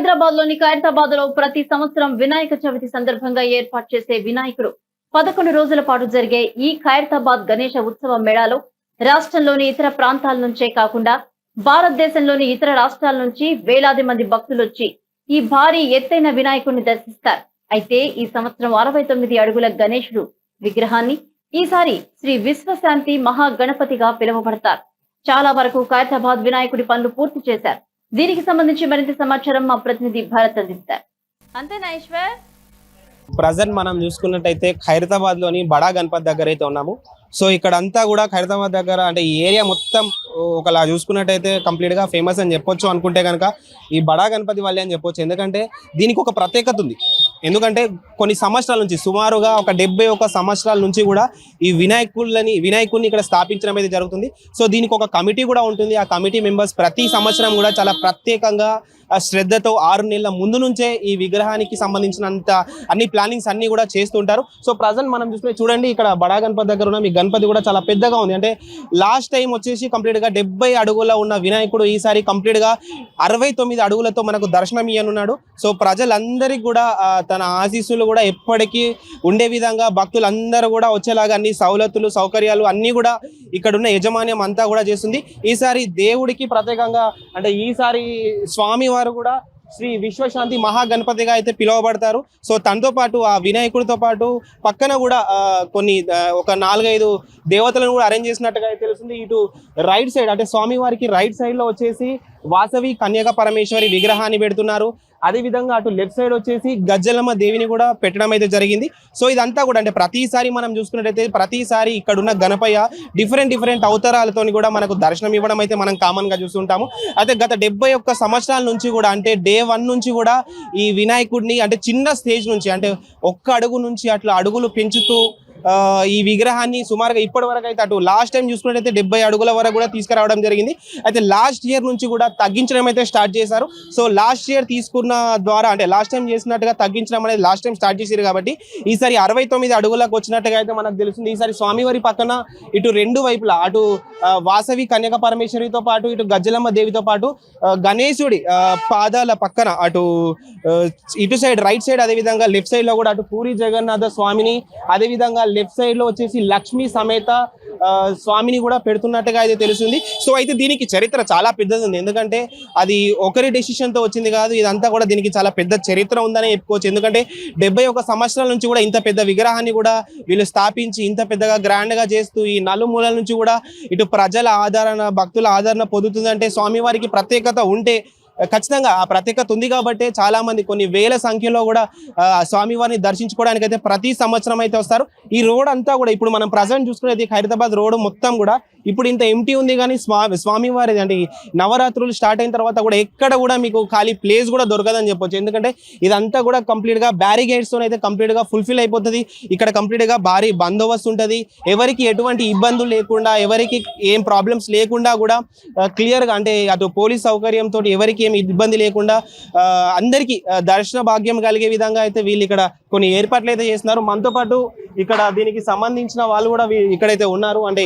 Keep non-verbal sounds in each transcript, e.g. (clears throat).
హైదరాబాద్లోని ఖైరతాబాద్లో ప్రతి సంవత్సరం వినాయక చవితి సందర్భంగా ఏర్పాటు చేసే వినాయకుడు. పదకొండు రోజుల పాటు జరిగే ఈ ఖైరతాబాద్ గణేష ఉత్సవ మేళాలో రాష్ట్రంలోని ఇతర ప్రాంతాల నుంచే కాకుండా భారతదేశంలోని ఇతర రాష్ట్రాల నుంచి వేలాది మంది భక్తులు వచ్చి ఈ భారీ ఎత్తైన వినాయకుడిని దర్శిస్తారు. అయితే ఈ సంవత్సరం అరవై తొమ్మిది అడుగుల గణేశుడు విగ్రహాన్ని ఈసారి శ్రీ విశ్వశాంతి మహాగణపతిగా పిలువబడతారు. చాలా వరకు ఖైరతాబాద్ వినాయకుడి పనులు పూర్తి చేశారు. దీనికి సంబంధించి మరింత సమాచారం మా ప్రతినిధి భారత్ అందిస్తారు. అంతేనా ఈశ్వర్ ప్రజెంట్ మనం చూసుకున్నట్టయితే ఖైరతాబాద్లోని బడా గణపతి దగ్గర అయితే ఉన్నాము. సో ఇక్కడ అంతా కూడా ఖైరతాబాద్ దగ్గర అంటే ఈ ఏరియా మొత్తం ఒకలా చూసుకున్నట్టయితే కంప్లీట్గా ఫేమస్ అని చెప్పొచ్చు అనుకుంటే కనుక ఈ బడా గణపతి వల్లే అని చెప్పొచ్చు. ఎందుకంటే దీనికి ఒక ప్రత్యేకత ఉంది. ఎందుకంటే కొన్ని సంవత్సరాల నుంచి సుమారుగా ఒక డెబ్బై ఒక సంవత్సరాల నుంచి కూడా ఈ వినాయకులని వినాయకుడిని ఇక్కడ స్థాపించడం అయితే జరుగుతుంది. సో దీనికి ఒక కమిటీ కూడా ఉంటుంది. ఆ కమిటీ మెంబర్స్ ప్రతి సంవత్సరం కూడా చాలా ప్రత్యేకంగా శ్రద్ధతో ఆరు నెలల ముందు నుంచే ఈ విగ్రహానికి సంబంధించినంత అన్ని ప్లానింగ్స్ అన్ని కూడా చేస్తుంటారు. సో ప్రజెంట్ మనం చూసుకునే చూడండి ఇక్కడ బడా గణపతి దగ్గర ఉన్న మీ గణపతి కూడా చాలా పెద్దగా ఉంది. అంటే లాస్ట్ టైం వచ్చేసి కంప్లీట్గా డెబ్బై అడుగుల ఉన్న వినాయకుడు ఈసారి కంప్లీట్గా అరవై తొమ్మిది అడుగులతో మనకు దర్శనం ఇయ్యనున్నాడు సో ప్రజలందరికీ కూడా తన ఆశీస్సులు కూడా ఎప్పటికీ ఉండే విధంగా భక్తులందరూ కూడా వచ్చేలాగా అన్ని సౌలతులు సౌకర్యాలు అన్నీ కూడా ఇక్కడ ఉన్న యజమాన్యం అంతా కూడా చేస్తుంది. ఈసారి దేవుడికి ప్రత్యేకంగా అంటే ఈసారి స్వామి వారు కూడా శ్రీ విశ్వశాంతి మహాగణపతిగా అయితే పిలువబడతారు. సో తనతో పాటు ఆ వినాయకుడితో పాటు పక్కన కూడా కొన్ని ఒక నాలుగైదు దేవతలను కూడా అరేంజ్ చేసినట్టుగా అయితే తెలుస్తుంది. ఇటు రైట్ సైడ్ అంటే స్వామి వారికి రైట్ సైడ్లో వచ్చేసి వాసవి కన్యక పరమేశ్వరి విగ్రహాన్ని పెడుతున్నారు. అదే విధంగా అటు లెఫ్ట్ సైడ్ వచ్చేసి గజ్జలమ్మ దేవిని కూడా పెట్టడం అయితే జరిగింది. సో ఇదంతా కూడా అంటే ప్రతిసారి మనం చూసుకున్నట్టయితే ప్రతిసారి ఇక్కడ ఉన్న గణపయ్య డిఫరెంట్ డిఫరెంట్ అవతారాలతో కూడా మనకు దర్శనం ఇవ్వడం అయితే మనం కామన్గా చూస్తుంటాము. అయితే గత డెబ్బై ఒక్క సంవత్సరాల నుంచి కూడా అంటే డే వన్ నుంచి కూడా ఈ వినాయకుడిని అంటే చిన్న స్టేజ్ నుంచి అంటే ఒక్క అడుగు నుంచి అట్లా అడుగులు పెంచుతూ ఈ విగ్రహాన్ని సుమారుగా ఇప్పటి వరకు అయితే అటు లాస్ట్ టైం చూసుకున్నట్టయితే డెబ్బై అడుగుల వరకు కూడా తీసుకురావడం జరిగింది. అయితే లాస్ట్ ఇయర్ నుంచి కూడా తగ్గించడం అయితే స్టార్ట్ చేశారు. సో లాస్ట్ ఇయర్ తీసుకున్న ద్వారా అంటే లాస్ట్ టైం చేసినట్టుగా తగ్గించడం అనేది లాస్ట్ టైం స్టార్ట్ చేశారు కాబట్టి ఈసారి అరవై తొమ్మిది అడుగులకు వచ్చినట్టుగా అయితే మనకు తెలుస్తుంది. ఈసారి స్వామివారి పక్కన ఇటు రెండు వైపులా అటు వాసవి కన్యక పరమేశ్వరితో పాటు ఇటు గజ్జలమ్మ దేవితో పాటు గణేశుడి పాదాల పక్కన అటు ఇటు సైడ్ రైట్ సైడ్ అదే విధంగా లెఫ్ట్ సైడ్లో కూడా అటు పూరి జగన్నాథ స్వామిని అదే విధంగా లెఫ్ట్ సైడ్లో వచ్చేసి లక్ష్మీ సమేత స్వామిని కూడా పెడుతున్నట్టుగా అయితే తెలుస్తుంది. సో అయితే దీనికి చరిత్ర చాలా పెద్దది ఉంది. ఎందుకంటే అది ఒకరి డెసిషన్తో వచ్చింది కాదు ఇదంతా కూడా దీనికి చాలా పెద్ద చరిత్ర ఉందని చెప్పుకోవచ్చు. ఎందుకంటే డెబ్బై ఒక సంవత్సరాల నుంచి కూడా ఇంత పెద్ద విగ్రహాన్ని కూడా వీళ్ళు స్థాపించి ఇంత పెద్దగా గ్రాండ్గా చేస్తూ ఈ నలుమూలల నుంచి కూడా ఇటు ప్రజల ఆదరణ భక్తుల ఆదరణ పొందుతుందంటే స్వామివారికి ప్రత్యేకత ఉంటే ఖచ్చితంగా ఆ ప్రత్యేకత ఉంది కాబట్టి చాలా మంది కొన్ని వేల సంఖ్యలో కూడా స్వామివారిని దర్శించుకోవడానికి అయితే ప్రతి సంవత్సరం అయితే వస్తారు. ఈ రోడ్ అంతా కూడా ఇప్పుడు మనం ప్రజెంట్ చూసుకునేది హైదరాబాద్ రోడ్ మొత్తం కూడా ఇప్పుడు ఇంత ఎంటీ ఉంది కానీ స్వామి స్వామివారి అంటే నవరాత్రులు స్టార్ట్ అయిన తర్వాత కూడా ఎక్కడ కూడా మీకు ఖాళీ ప్లేస్ కూడా దొరకదని చెప్పొచ్చు. ఎందుకంటే ఇదంతా కూడా కంప్లీట్గా తో అయితే కంప్లీట్గా ఫుల్ఫిల్ అయిపోతుంది. ఇక్కడ కంప్లీట్గా భారీ బందోబస్తు ఉంటది. ఎవరికి ఎటువంటి ఇబ్బందులు లేకుండా ఎవరికి ఏం ప్రాబ్లమ్స్ లేకుండా కూడా క్లియర్గా అంటే అటు పోలీస్ సౌకర్యంతో ఎవరికి ఏమి ఇబ్బంది లేకుండా అందరికీ దర్శన భాగ్యం కలిగే విధంగా అయితే వీళ్ళు ఇక్కడ కొన్ని ఏర్పాట్లు అయితే చేస్తున్నారు. మనతో పాటు ఇక్కడ దీనికి సంబంధించిన వాళ్ళు కూడా ఇక్కడైతే ఉన్నారు. అంటే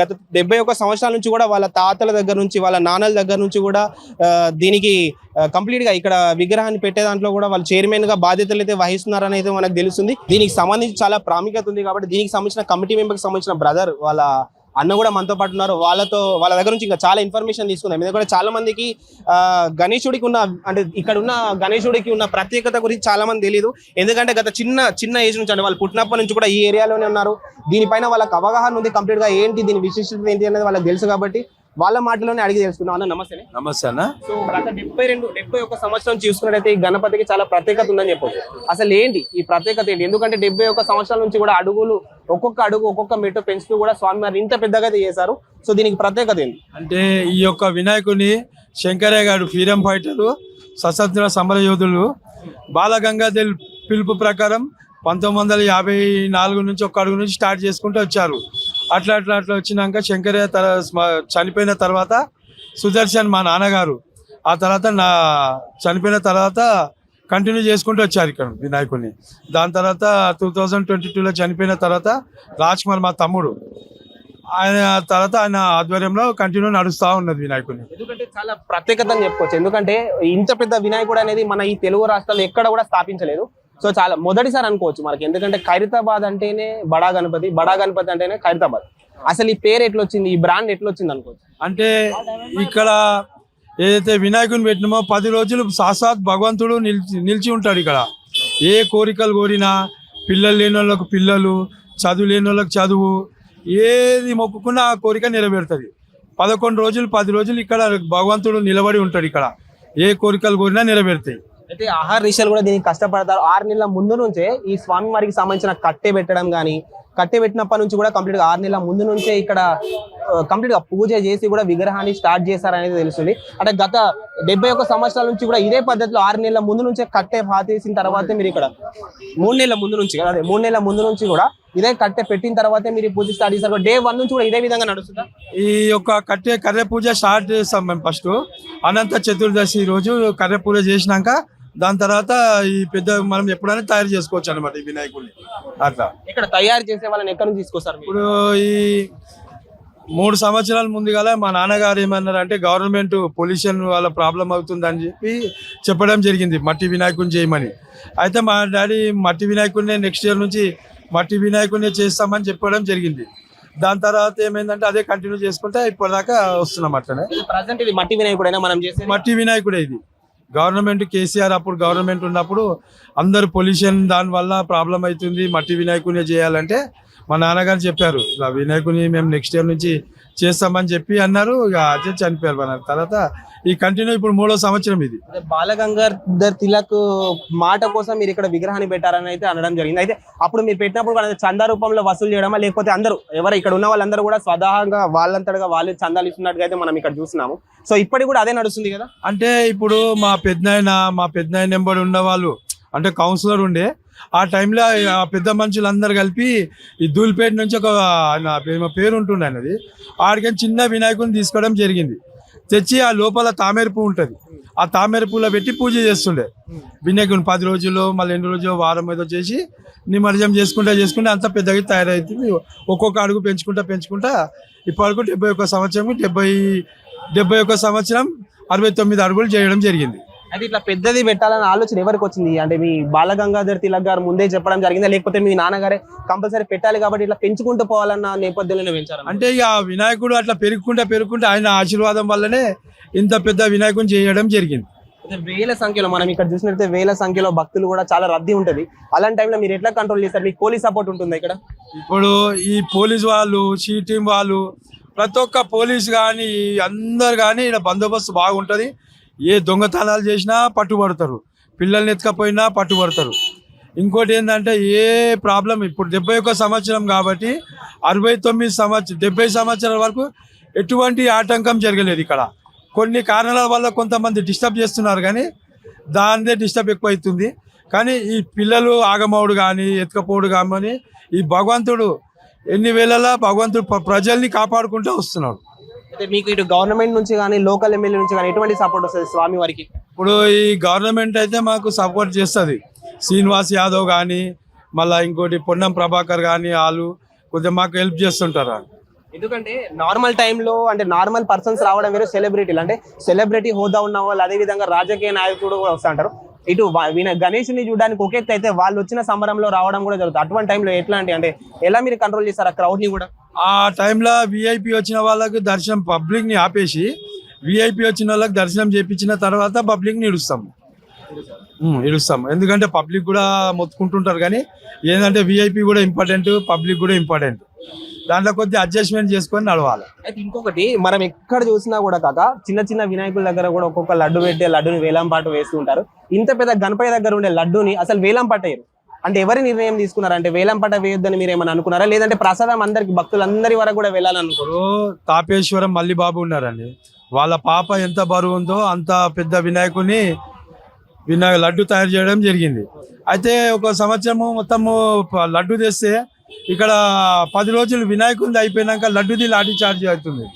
గత డెబ్బై ఒక్క సంవత్సరాల నుంచి కూడా వాళ్ళ తాతల దగ్గర నుంచి వాళ్ళ నాన్నల దగ్గర నుంచి కూడా దీనికి కంప్లీట్గా ఇక్కడ విగ్రహాన్ని పెట్టే దాంట్లో కూడా వాళ్ళు చైర్మన్గా బాధ్యతలు అయితే వహిస్తున్నారని అయితే మనకు తెలుస్తుంది. దీనికి సంబంధించి చాలా ప్రాముఖ్యత ఉంది కాబట్టి దీనికి సంబంధించిన కమిటీ మెంబర్కి సంబంధించిన బ్రదర్ వాళ్ళ అన్న కూడా మనతో పాటు ఉన్నారు. వాళ్ళతో వాళ్ళ దగ్గర నుంచి ఇంకా చాలా ఇన్ఫర్మేషన్ తీసుకున్నాం. ఎందుకంటే చాలా మందికి గణేశుడికి ఉన్న అంటే ఇక్కడ ఉన్న గణేశుడికి ఉన్న ప్రత్యేకత గురించి చాలా మంది తెలియదు ఎందుకంటే గత చిన్న చిన్న ఏజ్ నుంచి అంటే వాళ్ళు పుట్టినప్పటి నుంచి కూడా ఈ ఏరియాలోనే ఉన్నారు. దీనిపైన వాళ్ళకి అవగాహన ఉంది కంప్లీట్గా ఏంటి దీని విశిష్టత ఏంటి అనేది వాళ్ళకి తెలుసు కాబట్టి వాళ్ళ మాటలోనే అడిగి తెలుసుకుందాం. అన్న నమస్తే. నమస్తే అన్న. సో గత డెబ్బై రెండు డెబ్బై ఒక సంవత్సరం చూసుకున్నట్టయితే ఈ గణపతికి చాలా ప్రత్యేకత ఉందని చెప్పొచ్చు. అసలు ఏంటి ఈ ప్రత్యేకత ఏంటి? ఎందుకంటే డెబ్బై ఒక సంవత్సరాల నుంచి కూడా అడుగులు ఒక్కొక్క అడుగు ఒక్కొక్క మెట్టు పెంచుతూ కూడా స్వామివారిని ఇంత పెద్దగా చేశారు. సో దీనికి ప్రత్యేకత ఏంటి? అంటే ఈ యొక్క వినాయకుని శంకరయ్య గారు ఫ్రీడమ్ ఫైటరు సశస్త్ర సమర యోధులు బాలగంగాధర్ పిలుపు ప్రకారం పంతొమ్మిది వందల యాభై నాలుగు నుంచి ఒక అడుగు నుంచి స్టార్ట్ చేసుకుంటూ వచ్చారు. అట్లా అట్లా అట్లా వచ్చినాక శంకరయ్య తర చనిపోయిన తర్వాత సుదర్శన్ మా నాన్నగారు. ఆ తర్వాత నా చనిపోయిన తర్వాత కంటిన్యూ చేసుకుంటూ వచ్చారు ఇక్కడ వినాయకుడిని దాని తర్వాత టూ థౌజండ్ ట్వంటీ టూలో చనిపోయిన తర్వాత రాజ్ కుమార్ మా తమ్ముడు. ఆయన తర్వాత ఆయన ఆధ్వర్యంలో కంటిన్యూ నడుస్తూ ఉన్నది వినాయకుడిని ఎందుకంటే చాలా ప్రత్యేకత అని చెప్పుకోవచ్చు. ఎందుకంటే ఇంత పెద్ద వినాయకుడు అనేది మన ఈ తెలుగు రాష్ట్రాల్లో ఎక్కడ కూడా స్థాపించలేదు. సో చాలా మొదటిసారి అనుకోవచ్చు మనకి. ఎందుకంటే ఖైరతాబాద్ అంటేనే బడా గణపతి బడా గణపతి అంటేనే ఖైరతాబాద్. అసలు ఈ పేరు ఎట్లా వచ్చింది ఈ బ్రాండ్ ఎట్లా వచ్చింది అనుకోవచ్చు? అంటే ఇక్కడ ఏదైతే వినాయకుని పెట్టినామో పది రోజులు సాక్షాత్ భగవంతుడు నిలిచి నిలిచి ఉంటాడు ఇక్కడ. ఏ కోరికలు కోరినా పిల్లలు లేని వాళ్ళకు పిల్లలు చదువు లేని వాళ్ళకి చదువు ఏది మొక్కుకున్నా ఆ కోరిక నెరవేరుతుంది. పదకొండు రోజులు పది రోజులు ఇక్కడ భగవంతుడు నిలబడి ఉంటాడు ఇక్కడ. ఏ కోరికలు కోరినా నెరవేరుతాయి. అయితే ఆహార రీషాలు కూడా దీనికి కష్టపడతారు. ఆరు నెలల ముందు నుంచే ఈ స్వామి వారికి సంబంధించిన కట్టె పెట్టడం కానీ కట్టె పెట్టినప్పటి నుంచి కూడా కంప్లీట్గా ఆరు నెలల ముందు నుంచే ఇక్కడ కంప్లీట్గా పూజ చేసి కూడా విగ్రహాన్ని స్టార్ట్ చేశారనేది తెలుస్తుంది. అంటే గత డెబ్బై ఒక్క సంవత్సరాల నుంచి కూడా ఇదే పద్ధతిలో ఆరు నెలల ముందు నుంచే కట్టె పాతేసిన తర్వాత మీరు ఇక్కడ మూడు నెలల ముందు నుంచి కదా అదే మూడు నెలల ముందు నుంచి కూడా ఇదే కట్టె పెట్టిన తర్వాతే మీరు పూజ స్టార్ట్ చేశారు. డే వన్ నుంచి కూడా ఇదే విధంగా నడుస్తుందా? ఈ యొక్క కట్టె కర్రె పూజ స్టార్ట్ చేస్తాం మేము ఫస్ట్ అనంత చతుర్దశి రోజు కర్రె పూజ చేసినాక దాని తర్వాత ఈ పెద్ద మనం ఎప్పుడైనా తయారు చేసుకోవచ్చు అనమాట ఈ వినాయకుడిని. అట్లా. ఇక్కడ తయారు చేసే వాళ్ళని ఎక్కడి నుంచి తీసుకొస్తారు మీరు? ఇప్పుడు ఈ మూడు సంవత్సరాల ముందుగాల మా నాన్నగారు ఏమన్నారు అంటే గవర్నమెంట్ పొల్యూషన్ వల్ల ప్రాబ్లం అవుతుందని చెప్పి చెప్పడం జరిగింది మట్టి వినాయకుని చేయమని. అయితే మా డాడీ మట్టి వినాయకుడిని నెక్స్ట్ ఇయర్ నుంచి మట్టి వినాయకుడిని చేస్తామని చెప్పడం జరిగింది. దాని తర్వాత ఏమైందంటే అదే కంటిన్యూ చేసుకుంటే ఇప్పటిదాకా వస్తున్నాం అట్లనే. ప్రజెంట్ ఇది మట్టి వినాయకుడైనా మనం చేసే మట్టి వినాయకుడే ఇది. గవర్నమెంట్ కేసీఆర్ అప్పుడు గవర్నమెంట్ ఉన్నప్పుడు అందరు పొల్యూషన్ దానివల్ల ప్రాబ్లం అవుతుంది మట్టి వినాయకుని చేయాలంటే మా నాన్నగారు చెప్పారు ఇలా వినాయకుని మేము నెక్స్ట్ ఇయర్ నుంచి చేస్తామని చెప్పి అన్నారు. ఇక అదే చనిపోయారు మన తర్వాత ఈ కంటిన్యూ ఇప్పుడు మూడో సంవత్సరం ఇది. బాలగంగాధర్ తిలక్ మాట కోసం మీరు ఇక్కడ విగ్రహాన్ని పెట్టారని అయితే అనడం జరిగింది. అయితే అప్పుడు మీరు పెట్టినప్పుడు కూడా చందా రూపంలో వసూలు చేయడమా? లేకపోతే అందరూ ఎవరు ఇక్కడ ఉన్న వాళ్ళందరూ కూడా స్వతహాగా వాళ్ళంతటగా వాళ్ళు చందాలు ఇస్తున్నట్టుగా అయితే మనం ఇక్కడ చూస్తున్నాము. సో ఇప్పటికి కూడా అదే నడుస్తుంది కదా? అంటే ఇప్పుడు మా పెద్దనాయన మా పెద్దనాయన నెంబర్ ఉన్న వాళ్ళు అంటే కౌన్సిలర్ ఉండే. ఆ టైంలో ఆ పెద్ద మనుషులందరూ కలిపి ఈ ధూల్పేట నుంచి ఒక పేరు ఉంటుండే అన్నది ఆడికని చిన్న వినాయకుని తీసుకోవడం జరిగింది. తెచ్చి ఆ లోపల తామేరు పువ్వు ఉంటుంది. ఆ తామేరు పువ్వులో పెట్టి పూజ చేస్తుండే. వినాయకుని పది రోజులు మళ్ళీ ఎన్ని రోజులు వారం ఏదో చేసి నిమజ్జనం చేసుకుంటా చేసుకుంటే అంత పెద్దగా తయారవుతుంది ఒక్కొక్క అడుగు పెంచుకుంటా పెంచుకుంటా ఇప్పటికు డెబ్బై ఒక్క సంవత్సరం డెబ్బై డెబ్బై ఒక్క సంవత్సరం అరవై తొమ్మిది అడుగులు చేయడం జరిగింది. అయితే ఇట్లా పెద్దది పెట్టాలన్న ఆలోచన ఎవరికి వచ్చింది? అంటే మీ బాలగంగాధర్ తిలక్ గారు ముందే చెప్పడం జరిగిందా? లేకపోతే మీ నాన్నగారే కంపల్సరీ పెట్టాలి కాబట్టి ఇట్లా పెంచుకుంటూ పోవాలన్న నేపథ్యంలోనే పెంచారు అంటే ఇక ఆ వినాయకుడు అట్లా పెరుగుకుంటా పెరుగుకుంటా ఆయన ఆశీర్వాదం వల్లనే ఇంత పెద్ద వినాయకుని చేయడం జరిగింది. వేల సంఖ్యలో మనం ఇక్కడ చూసినట్లయితే వేల సంఖ్యలో భక్తులు కూడా చాలా రద్దీ ఉంటది. అలాంటి టైంలో మీరు ఎట్లా కంట్రోల్ చేస్తారు? మీకు పోలీస్ సపోర్ట్ ఉంటుంది ఇక్కడ? ఇప్పుడు ఈ పోలీస్ వాళ్ళు సీ టీం వాళ్ళు ప్రతి ఒక్క పోలీస్ కానీ అందరు కానీ ఇక్కడ బందోబస్తు బాగుంటుంది. ఏ దొంగతనాలు చేసినా పట్టుబడతారు. పిల్లల్ని ఎత్తుకపోయినా పట్టుబడతారు. ఇంకోటి ఏంటంటే ఏ ప్రాబ్లం ఇప్పుడు డెబ్బై ఒక్క సంవత్సరం కాబట్టి అరవై తొమ్మిది సంవత్సరం డెబ్బై సంవత్సరాల వరకు ఎటువంటి ఆటంకం జరగలేదు ఇక్కడ. కొన్ని కారణాల వల్ల కొంతమంది డిస్టర్బ్ చేస్తున్నారు కానీ దానిదే డిస్టర్బ్ ఎక్కువ అవుతుంది కానీ ఈ పిల్లలు ఆగమవుడు కానీ ఎత్తుకపోవడు కానీ ఈ భగవంతుడు ఎన్ని వేళలా భగవంతుడు ప్రజల్ని కాపాడుకుంటూ వస్తున్నాడు. అయితే మీకు ఇటు గవర్నమెంట్ నుంచి కానీ లోకల్ ఎమ్మెల్యే నుంచి కానీ ఎటువంటి సపోర్ట్ వస్తుంది స్వామి వారికి? ఇప్పుడు ఈ గవర్నమెంట్ అయితే మాకు సపోర్ట్ చేస్తుంది. శ్రీనివాస్ యాదవ్ కానీ మళ్ళీ ఇంకోటి పొన్నం ప్రభాకర్ కానీ వాళ్ళు కొద్దిగా మాకు హెల్ప్ చేస్తుంటారు? ఎందుకంటే నార్మల్ టైంలో అంటే నార్మల్ పర్సన్స్ రావడం వేరు సెలబ్రిటీలు అంటే సెలబ్రిటీ హోదా ఉన్న వాళ్ళు అదే విధంగా రాజకీయ నాయకుడు కూడా వస్తూ ఉంటారు ఇటు విన గణేష్ని చూడడానికి ఒక అయితే వాళ్ళు వచ్చిన సంబరంలో రావడం కూడా జరుగుతుంది. అటువంటి టైంలో ఎట్లాంటి అంటే ఎలా మీరు కంట్రోల్ చేస్తారు ఆ crowd ని కూడా? ఆ టైంలో విఐపి వచ్చిన వాళ్ళకు దర్శనం పబ్లిక్ని ఆపేసి విఐపి వచ్చిన వాళ్ళకి దర్శనం చేపించిన తర్వాత పబ్లిక్ని ఇడుస్తాం ఇడుస్తాం ఎందుకంటే పబ్లిక్ కూడా మొత్తుకుంటుంటారు కానీ ఏంటంటే విఐపి కూడా ఇంపార్టెంట్ పబ్లిక్ కూడా ఇంపార్టెంట్ దాంట్లో కొద్దిగా అడ్జస్ట్మెంట్ చేసుకొని నడవాలి. అయితే ఇంకొకటి మనం ఎక్కడ చూసినా కూడా కాక చిన్న చిన్న వినాయకుల దగ్గర కూడా ఒక్కొక్క లడ్డు పెట్టే లడ్డుని వేలం పాటు వేస్తుంటారు ఇంత పెద్ద గణపతి దగ్గర ఉండే లడ్డుని అసలు వేలం పాట అంటే ఎవరి నిర్ణయం తీసుకున్నారు? అంటే వేలం పాట వేయొద్దని మీరు ఏమైనా అనుకున్నారా? లేదంటే ప్రసాదం అందరికి భక్తులందరి వరకు కూడా వెళ్ళాలనుకోరు ఇప్పుడు తాపేశ్వరం మల్లిబాబు ఉన్నారండి. వాళ్ళ పాప ఎంత బరువు ఉందో అంత పెద్ద వినాయకుని వినాయక లడ్డు తయారు చేయడం జరిగింది. అయితే ఒక సంవత్సరము మొత్తము ప- లడ్డు తెస్తే ఇక్కడ పది రోజులు వినాయకుడిది అయిపోయినాక లడ్డుది లాఠీ చార్జ్ అవుతుంది.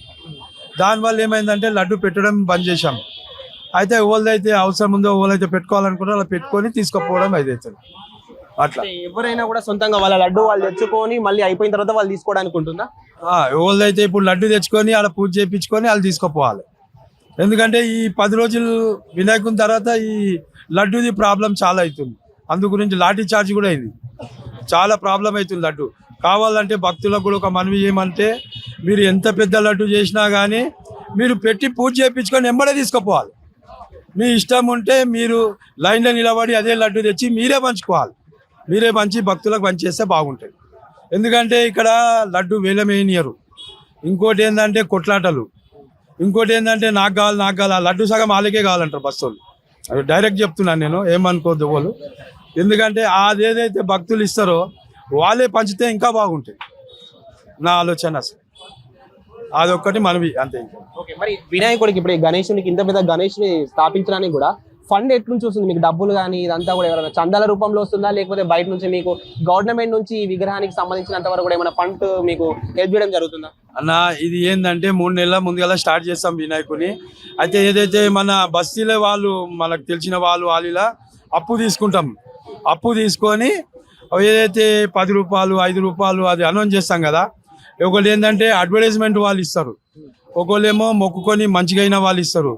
దానివల్ల ఏమైందంటే లడ్డు పెట్టడం బంద్ చేశాం. అయితే ఓళ్ళైతే అవసరం ఉందో ఓళ్ళైతే పెట్టుకోవాలనుకుంటే అలా పెట్టుకొని తీసుకుపోవడం అయితే అట్లా. అంటే ఎవరైనా కూడా సొంతంగా వాళ్ళ లడ్డు వాళ్ళు తెచ్చుకొని మళ్ళీ అయిపోయిన తర్వాత వాళ్ళు తీసుకోవడానికి ఉంటుందా? ఎవరిదైతే ఇప్పుడు లడ్డు తెచ్చుకొని ఆడ పూజ చేయించుకొని వాళ్ళు తీసుకుపోవాలి. ఎందుకంటే ఈ పది రోజులు వినాయకుని తర్వాత ఈ లడ్డుది ప్రాబ్లం చాలా అవుతుంది. అందు గురించి లాఠీ చార్జ్ కూడా అయింది. చాలా ప్రాబ్లం అవుతుంది లడ్డు. కావాలంటే భక్తులకు కూడా ఒక మనవి ఏమంటే మీరు ఎంత పెద్ద లడ్డు చేసినా కానీ మీరు పెట్టి పూజ చేయించుకొని ఎంబడే తీసుకుపోవాలి. మీ ఇష్టం ఉంటే మీరు లైన్లో నిలబడి అదే లడ్డు తెచ్చి మీరే పంచుకోవాలి. మీరే పంచి భక్తులకు పంచేస్తే బాగుంటుంది ఎందుకంటే ఇక్కడ లడ్డు వేలమేనియరు. ఇంకోటి ఏంటంటే కొట్లాటలు. ఇంకోటి ఏంటంటే నాకు కావాలి నాకు కావాలి ఆ లడ్డు సగం వాళ్ళకే కావాలంటారు బస్సు వాళ్ళు. అది డైరెక్ట్ చెప్తున్నాను నేను ఏమనుకోద్దు వాళ్ళు ఎందుకంటే అది ఏదైతే భక్తులు ఇస్తారో వాళ్ళే పంచితే ఇంకా బాగుంటుంది నా ఆలోచన అసలు. అదొక్కటి మనవి అంతే ఇంకా. ఓకే మరి వినాయకుడికి ఇప్పుడు గణేశునికి ఇంత పెద్ద గణేష్ని స్థాపించడానికి కూడా ఫండ్ ఎట్లుంచి వస్తుంది? మీకు డబ్బులు కానీ ఇదంతా కూడా ఎవరైనా చందాల రూపంలో వస్తుందా? లేకపోతే బయట నుంచి మీకు గవర్నమెంట్ నుంచి ఈ విగ్రహానికి సంబంధించినంత వరకు కూడా ఏమైనా ఫండ్ మీకు హెల్ప్ చేయడం జరుగుతుందా? అన్న ఇది ఏంటంటే మూడు నెలల ముందుగా స్టార్ట్ చేస్తాం వినాయకుని. అయితే ఏదైతే మన బస్తీలో వాళ్ళు మనకు తెలిసిన వాళ్ళు వాళ్ళ అప్పు తీసుకుంటాం. అప్పు తీసుకొని ఏదైతే పది రూపాయలు ఐదు రూపాయలు అది అనౌన్స్ చేస్తాం కదా ఒకళ్ళు ఏంటంటే అడ్వర్టైజ్మెంట్ వాళ్ళు ఇస్తారు. ఒకళ్ళేమో మొక్కుకొని మంచిగా అయిన వాళ్ళు ఇస్తారు.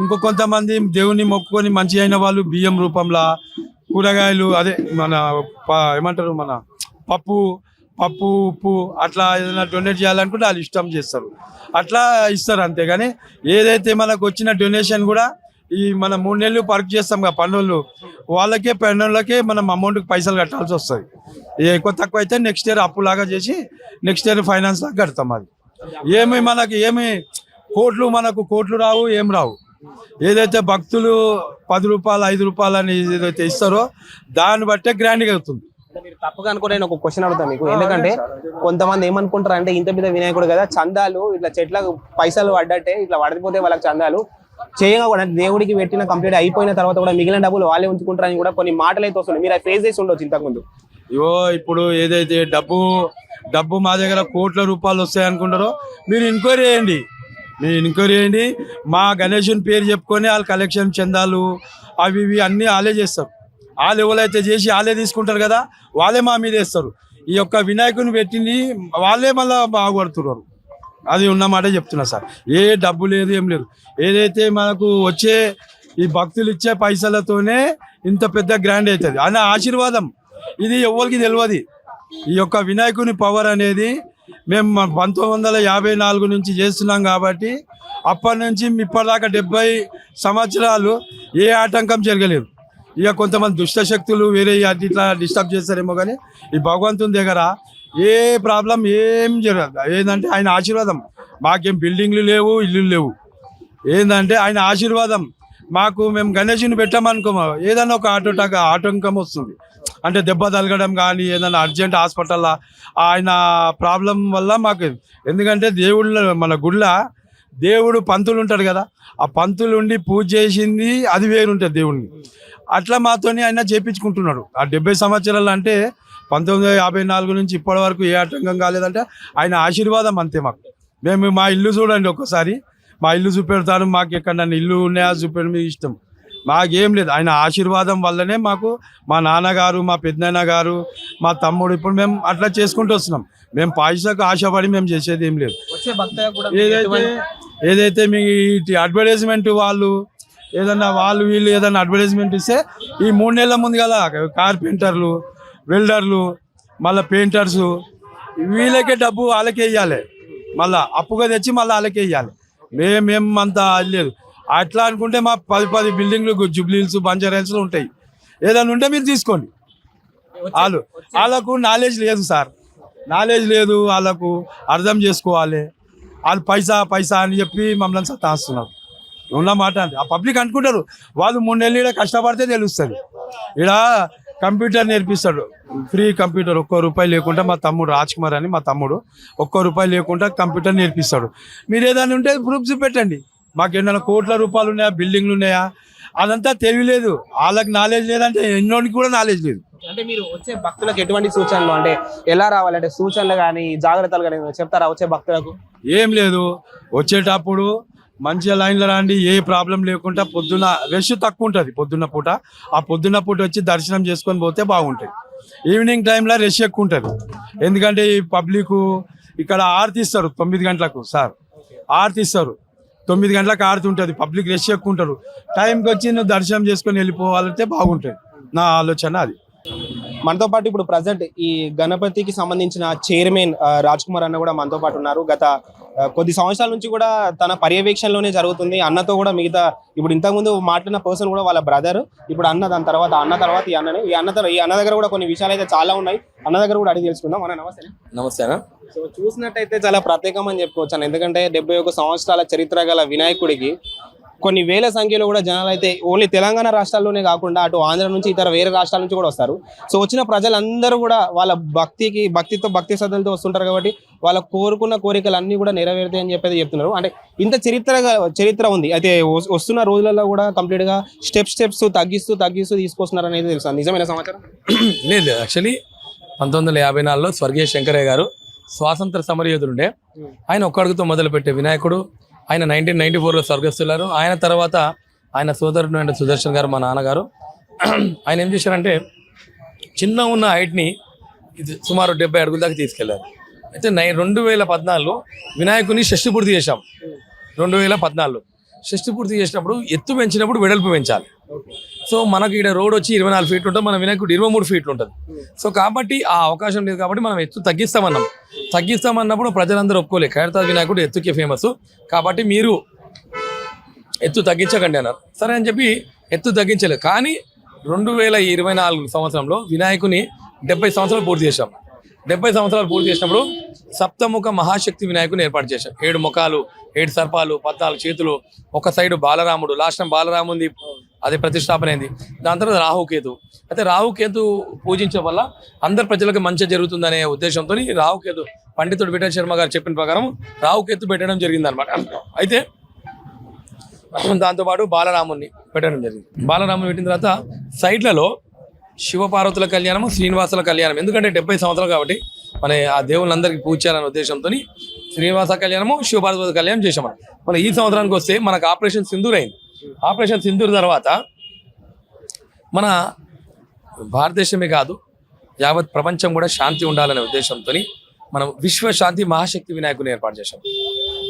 ఇంకో కొంతమంది దేవుని మొక్కుకొని మంచిగా అయిన వాళ్ళు బియ్యం రూపంలో కూరగాయలు అదే మన ప- ఏమంటారు మన పప్పు పప్పు ఉప్పు అట్లా ఏదైనా డొనేట్ చేయాలనుకుంటే వాళ్ళు ఇష్టం చేస్తారు. అట్లా ఇస్తారు అంతేగాని ఏదైతే మనకు వచ్చిన డొనేషన్ కూడా ఈ మన మూడు నెలలు పర్క్ చేస్తాం కదా పన్నులు వాళ్ళకే పన్నులకే మనం అమౌంట్కి పైసలు కట్టాల్సి వస్తుంది. ఎక్కువ తక్కువ అయితే నెక్స్ట్ ఇయర్ అప్పులాగా చేసి నెక్స్ట్ ఇయర్ ఫైనాన్స్ లాగా కడతాం అది. ఏమి మనకి ఏమి కోట్లు మనకు కోట్లు రావు ఏం రావు. ఏదైతే భక్తులు పది రూపాయలు ఐదు రూపాయలు అని ఏదైతే ఇస్తారో దాన్ని బట్టే గ్రాండ్గా అవుతుంది మీరు తప్పుగా అనుకునే నేను ఒక క్వశ్చన్ అడుగుతా మీకు. ఎందుకంటే కొంతమంది ఏమనుకుంటారు అంటే ఇంత పెద్ద వినాయకుడు కదా చందాలు ఇట్లా చెట్లకు పైసలు పడ్డట్టే ఇట్లా పడిపోతే వాళ్ళకి చందాలు. చేయగా కూడా దేవుడికి పెట్టిన కంప్లీట్ అయిపోయిన తర్వాత కూడా మిగిలిన డబ్బులు వాళ్ళే ఉంచుకుంటారని కూడా కొన్ని మాటలు అయితే వస్తున్నాయి. మీరు ఫేస్ చేసి ఉండొచ్చు ఇంతకుముందు. ఇవో ఇప్పుడు ఏదైతే డబ్బు డబ్బు మా దగ్గర కోట్ల రూపాయలు వస్తాయి అనుకుంటారో మీరు ఎంక్వైరీ చేయండి. మీరు ఎంక్వైరీ చేయండి మా గణేషన్ పేరు చెప్పుకొని వాళ్ళు కలెక్షన్ చందాలు అవి ఇవి అన్నీ వాళ్ళే చేస్తారు. వాళ్ళు ఎవరైతే చేసి వాళ్ళే తీసుకుంటారు కదా వాళ్ళే మా మీద వేస్తారు. ఈ యొక్క వినాయకుని పెట్టింది వాళ్ళే మళ్ళీ బాగుపడుతున్నారు. అది ఉన్నమాట చెప్తున్నా సార్. ఏ డబ్బు లేదు ఏం లేదు. ఏదైతే మనకు వచ్చే ఈ భక్తులు ఇచ్చే పైసలతోనే ఇంత పెద్ద గ్రాండ్ అవుతుంది. అనే ఆశీర్వాదం. ఇది ఎవరికి తెలియదు. ఈ యొక్క వినాయకుని పవర్ అనేది మేము పంతొమ్మిది వందల యాభై నాలుగు నుంచి చేస్తున్నాం కాబట్టి అప్పటి నుంచి ఇప్పటిదాకా డెబ్బై సంవత్సరాలు ఏ ఆటంకం జరగలేదు. ఇక కొంతమంది దుష్ట శక్తులు వేరే అటు ఇట్లా డిస్టర్బ్ చేస్తారేమో కానీ ఈ భగవంతుని దగ్గర ఏ ప్రాబ్లం ఏం జరగదు. ఏంటంటే ఆయన ఆశీర్వాదం. మాకేం బిల్డింగ్లు లేవు ఇల్లు లేవు. ఏంటంటే ఆయన ఆశీర్వాదం. మాకు మేము గణేషుని పెట్టామనుకో ఏదైనా ఒక ఆటోటాక ఆటంకం వస్తుంది. అంటే దెబ్బ తగలడం కానీ ఏదైనా అర్జెంట్ హాస్పిటల్లో ఆయన ప్రాబ్లం వల్ల మాకు ఎందుకంటే దేవుళ్ళ మన గుళ్ళ దేవుడు పంతులు ఉంటాడు కదా ఆ పంతులు ఉండి పూజ చేసింది అది వేరుంటుంది దేవుడిని. అట్లా మాతోని ఆయన చేపించుకుంటున్నాడు. ఆ డెబ్బై సంవత్సరాలు అంటే పంతొమ్మిది వందల యాభై నాలుగు నుంచి ఇప్పటి వరకు ఏ ఆటంకం కాలేదంటే ఆయన ఆశీర్వాదం అంతే మాకు. మేము మా ఇల్లు చూడండి ఒక్కసారి మా ఇల్లు చూపెడతాను మాకు ఎక్కడ ఇల్లు ఉన్నాయా చూపెట్టడం మీ ఇష్టం. మాకేం లేదు. ఆయన ఆశీర్వాదం వల్లనే మాకు మా నాన్నగారు మా పెద్దనాన్న గారు మా తమ్ముడు ఇప్పుడు మేము అట్లా చేసుకుంటూ వస్తున్నాం. మేము పైసకు ఆశపడి మేము చేసేది ఏం లేదు. ఏదైతే ఏదైతే మీ అడ్వర్టైజ్మెంట్ వాళ్ళు ఏదన్నా వాళ్ళు వీళ్ళు ఏదన్నా అడ్వర్టైజ్మెంట్ ఇస్తే ఈ మూడు నెలల ముందు కదా కార్పెంటర్లు వెల్డర్లు మళ్ళీ పెయింటర్స్ వీళ్ళకే డబ్బు వాళ్ళకే ఇవ్వాలి మళ్ళా అప్పుగా తెచ్చి మళ్ళీ వాళ్ళకే ఇవ్వాలి మేమేం అంత లేదు. అట్లా అనుకుంటే మా పది పది బిల్డింగ్లు జుబ్లీల్స్ బంజారాల్స్ ఉంటాయి. ఏదైనా ఉంటే మీరు తీసుకోండి. వాళ్ళు వాళ్ళకు నాలెడ్జ్ లేదు సార్. నాలెడ్జ్ లేదు వాళ్ళకు అర్థం చేసుకోవాలి. వాళ్ళు పైసా పైసా అని చెప్పి మమ్మల్ని సతాస్తున్నారు. ఉన్న మాట అంటే ఆ పబ్లిక్ అనుకుంటారు. వాళ్ళు మూడు నెలలు ఈడ కష్టపడితే తెలుస్తుంది. ఈడ కంప్యూటర్ నేర్పిస్తాడు. ఫ్రీ కంప్యూటర్ ఒక్క రూపాయి లేకుండా మా తమ్ముడు రాజ్ కుమార్ అని మా తమ్ముడు ఒక్క రూపాయి లేకుండా కంప్యూటర్ నేర్పిస్తాడు. మీరు ఏదైనా ఉంటే ప్రూఫ్ చూపెట్టండి మాకు ఏమైనా కోట్ల రూపాయలు ఉన్నాయా? బిల్డింగ్లు ఉన్నాయా? అదంతా తెలియలేదు వాళ్ళకి నాలెడ్జ్ లేదంటే ఎన్నోనికి కూడా నాలెడ్జ్ లేదు. అంటే మీరు వచ్చే భక్తులకు ఎటువంటి సూచనలు? అంటే ఎలా రావాలంటే సూచనలు కానీ జాగ్రత్తలు కానీ చెప్తారా వచ్చే భక్తులకు? ఏం లేదు. వచ్చేటప్పుడు మంచిగా లైన్లో రండి. ఏ ప్రాబ్లం లేకుండా పొద్దున రష్ తక్కువ ఉంటుంది పొద్దున్న పూట. ఆ పొద్దున్న పూట వచ్చి దర్శనం చేసుకొని పోతే బాగుంటుంది. ఈవినింగ్ టైంలో రష్ ఎక్కువ ఉంటుంది. ఎందుకంటే ఈ పబ్లిక్ ఇక్కడ ఆరతి ఇస్తారు తొమ్మిది గంటలకు సార్. ఆరతి ఇస్తారు తొమ్మిది గంటలకు ఆడుతుంటుంది. పబ్లిక్ రష్ ఎక్కువ ఉంటారు టైంకి వచ్చి నువ్వు దర్శనం చేసుకొని వెళ్ళిపోవాలంటే బాగుంటుంది. నా ఆలోచన అది. మనతో పాటు ఇప్పుడు ప్రజెంట్ ఈ గణపతికి సంబంధించిన చైర్మన్ రాజ్ కుమార్ అన్న కూడా మనతో పాటు ఉన్నారు. గత కొద్ది సంవత్సరాల నుంచి కూడా తన పర్యవేక్షణలోనే జరుగుతుంది. అన్నతో కూడా మిగతా ఇప్పుడు ఇంతకుముందు మాట్లాడిన పర్సన్ కూడా వాళ్ళ బ్రదర్. ఇప్పుడు అన్న దాని తర్వాత అన్న తర్వాత ఈ అన్ననే ఈ అన్న ఈ అన్న దగ్గర కూడా కొన్ని విషయాలు అయితే చాలా ఉన్నాయి. అన్న దగ్గర కూడా అడిగి తెలుసుకుందాం. మన నమస్తే. నమస్తేనా సో చూసినట్టయితే చాలా ప్రత్యేకం అని చెప్పుకోవచ్చు అన్న. ఎందుకంటే డెబ్బై ఒక సంవత్సరాల చరిత్ర గల వినాయకుడికి కొన్ని వేల సంఖ్యలో కూడా జనాలు అయితే ఓన్లీ తెలంగాణ రాష్ట్రాల్లోనే కాకుండా అటు ఆంధ్ర నుంచి ఇతర వేరే రాష్ట్రాల నుంచి కూడా వస్తారు. సో వచ్చిన ప్రజలందరూ కూడా వాళ్ళ భక్తికి భక్తితో భక్తి శ్రద్ధలతో వస్తుంటారు కాబట్టి వాళ్ళ కోరుకున్న కోరికలు అన్ని కూడా నెరవేరుతాయి అని చెప్పేది చెప్తున్నారు. అంటే ఇంత చరిత్ర చరిత్ర ఉంది. అయితే వస్- వస్తున్న రోజులలో కూడా కంప్లీట్గా స్టెప్ స్టెప్స్ తగ్గిస్తూ తగ్గిస్తూ తీసుకొస్తున్నారు అనేది తెలుసు నిజమైన సమాచారం? (clears throat) లేదు యాక్చువల్లీ పంతొమ్మిది వందల యాభై నాలుగులో స్వర్గీయ శంకరయ్య గారు స్వాతంత్ర సమరయోధుడుండే ఆయన ఒక్క అడుగుతో మొదలుపెట్టే వినాయకుడు ఆయన నైన్టీన్ నైన్టీ ఫోర్లో స్వర్గస్తున్నారు ఆయన తర్వాత ఆయన సోదరుడు అంటే సుదర్శన్ గారు మా నాన్నగారు. ఆయన ఏం చేశారంటే చిన్న ఉన్న హైట్ని ఇది సుమారు డెబ్బై అడుగుల దాకా తీసుకెళ్ళారు. అయితే నై రెండు వేల పద్నాలుగులో వినాయకుని షష్టి పూర్తి చేశాం. రెండు వేల పద్నాలుగులో. షష్టి పూర్తి చేసినప్పుడు ఎత్తు పెంచినప్పుడు వెడల్పు పెంచాలి. సో మనకి ఇక్కడ రోడ్ వచ్చి ఇరవై నాలుగు ఫీట్లు ఉంటుంది మన వినాయకుడు ఇరవై మూడు ఫీట్లు ఉంటుంది. సో కాబట్టి ఆ అవకాశం లేదు కాబట్టి మనం ఎత్తు తగ్గిస్తామన్నాం. తగ్గిస్తామన్నప్పుడు ప్రజలందరూ ఒప్పుకోలే. ఖైరతాజ్ వినాయకుడు ఎత్తుకే ఫేమస్ కాబట్టి మీరు ఎత్తు తగ్గించకండి అన్నారు. సరే అని చెప్పి ఎత్తు తగ్గించలేదు. కానీ రెండు వేల ఇరవై నాలుగు సంవత్సరంలో వినాయకుని డెబ్బై సంవత్సరాలు పూర్తి చేశాం. డెబ్బై సంవత్సరాలు పూర్తి చేసినప్పుడు సప్తముఖ మహాశక్తి వినాయకుని ఏర్పాటు చేశాం. ఏడు ముఖాలు ఏడు సర్పాలు పద్నాలుగు చేతులు ఒక సైడు బాలరాముడు లాస్ట్ టైం బాలరాముంది. అది ప్రతిష్టాపన అయింది. దాని తర్వాత రాహుకేతు. అయితే రాహుకేతు పూజించడం వల్ల అందరి ప్రజలకు మంచి జరుగుతుందనే ఉద్దేశంతో రాహుకేతు పండితుడు విఠల్ శర్మ గారు చెప్పిన ప్రకారం రాహుకేతు పెట్టడం జరిగింది అనమాట అయితే దాంతోపాటు బాలరాముని పెట్టడం జరిగింది. బాలరాముని పెట్టిన తర్వాత సైడ్లలో శివపార్వతుల కళ్యాణము శ్రీనివాసుల కళ్యాణం. ఎందుకంటే డెబ్బై సంవత్సరాలు కాబట్టి మన ఆ దేవుళ్ళందరికీ పూజ చేయాలనే ఉద్దేశంతో శ్రీనివాస కళ్యాణము శివపార్వతుల కళ్యాణం చేసాం మనం మన ఈ సంవత్సరానికి వస్తే మనకు ఆపరేషన్ సింధూర్ అయింది. ఆపరేషన్ సింధూర్ తర్వాత మన భారతదేశమే కాదు యావత్ ప్రపంచం కూడా శాంతి ఉండాలనే ఉద్దేశంతో మనం విశ్వ శాంతి మహాశక్తి వినాయకుని ఏర్పాటు చేశాం.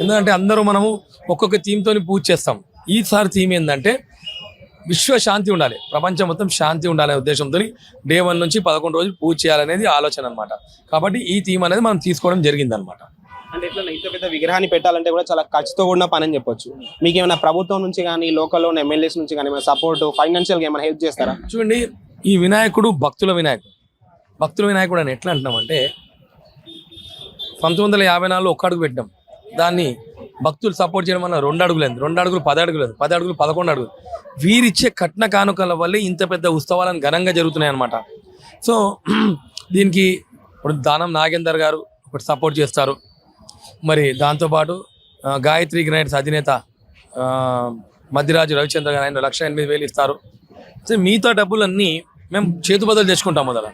ఎందుకంటే అందరూ మనము ఒక్కొక్క థీమ్తో పూజ చేస్తాం. ఈసారి థీమ్ ఏంటంటే విశ్వ శాంతి ఉండాలి ప్రపంచం మొత్తం శాంతి ఉండాలనే ఉద్దేశంతో డే వన్ నుంచి పదకొండు రోజులు పూజ చేయాలనేది ఆలోచన అనమాట కాబట్టి ఈ థీమ్ అనేది మనం తీసుకోవడం జరిగిందనమాట అంటే ఇట్లా ఇంత పెద్ద విగ్రహాన్ని పెట్టాలంటే కూడా చాలా ఖర్చుతో కూడిన పని అని చెప్పొచ్చు. మీకు ఏమైనా ప్రభుత్వం నుంచి కానీ లోకల్లో ఉన్న ఎమ్మెల్యేస్ నుంచి కానీ ఏమైనా సపోర్ట్ ఫైనాన్షియల్గా ఏమైనా హెల్ప్ చేస్తారా? చూడండి ఈ వినాయకుడు భక్తుల వినాయకుడు. భక్తుల వినాయకుడు అని ఎట్లా అంటున్నామంటే పంతొమ్మిది వందల యాభై నాలుగులో ఒక్క అడుగు పెట్టినాం. దాన్ని భక్తులు సపోర్ట్ చేయడం వల్ల రెండు అడుగులు అయింది. రెండు అడుగులు పది అడుగులు పది అడుగులు పదకొండు అడుగులు. వీరిచ్చే కట్న కానుకల వల్లే ఇంత పెద్ద ఉత్సవాలను ఘనంగా జరుగుతున్నాయి అన్నమాట సో (clears throat) దీనికి ఇప్పుడు దానం నాగేందర్ గారు ఒకటి సపోర్ట్ చేస్తారు. మరి దాంతోపాటు గాయత్రి గ్రైడ్స్ అధినేత మధ్యరాజు రవిచంద్ర గారు ఆయన లక్ష ఎనిమిది వేలు ఇస్తారు. సో మిగతా డబ్బులన్నీ మేము చేతు బదులు తెచ్చుకుంటాం మొదల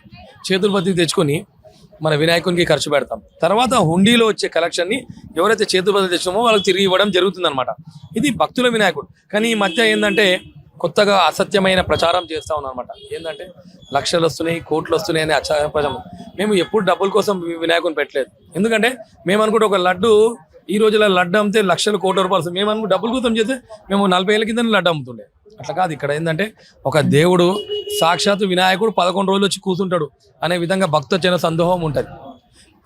చేతులు బదులు తెచ్చుకొని మన వినాయకునికి ఖర్చు పెడతాం. తర్వాత హుండీలో వచ్చే కలెక్షన్ని ఎవరైతే చేతు బదులు తెచ్చామో వాళ్ళకి తిరిగి ఇవ్వడం జరుగుతుందన్నమాట. ఇది భక్తుల వినాయకుడు. కానీ ఈ మధ్య ఏంటంటే కొత్తగా అసత్యమైన ప్రచారం చేస్తూ ఉన్నాం అనమాట ఏంటంటే లక్షలు వస్తున్నాయి కోట్లు వస్తున్నాయి అనే అచ ప్రచారం మేము ఎప్పుడు డబ్బుల కోసం వినాయకుని పెట్టలేదు. ఎందుకంటే మేము అనుకుంటే ఒక లడ్డు ఈ రోజుల్లో లడ్డు అమ్మితే లక్షలు కోట్ల రూపాయలు మేము అనుకుంటే డబ్బుల కోసం చేస్తే మేము నలభై ఏళ్ళ కింద లడ్డు అమ్ముతుండే. అట్లా కాదు ఇక్కడ ఏంటంటే ఒక దేవుడు సాక్షాత్తు వినాయకుడు పదకొండు రోజులు వచ్చి కూర్చుంటాడు అనే విధంగా భక్త జన సందోహం ఉంటుంది.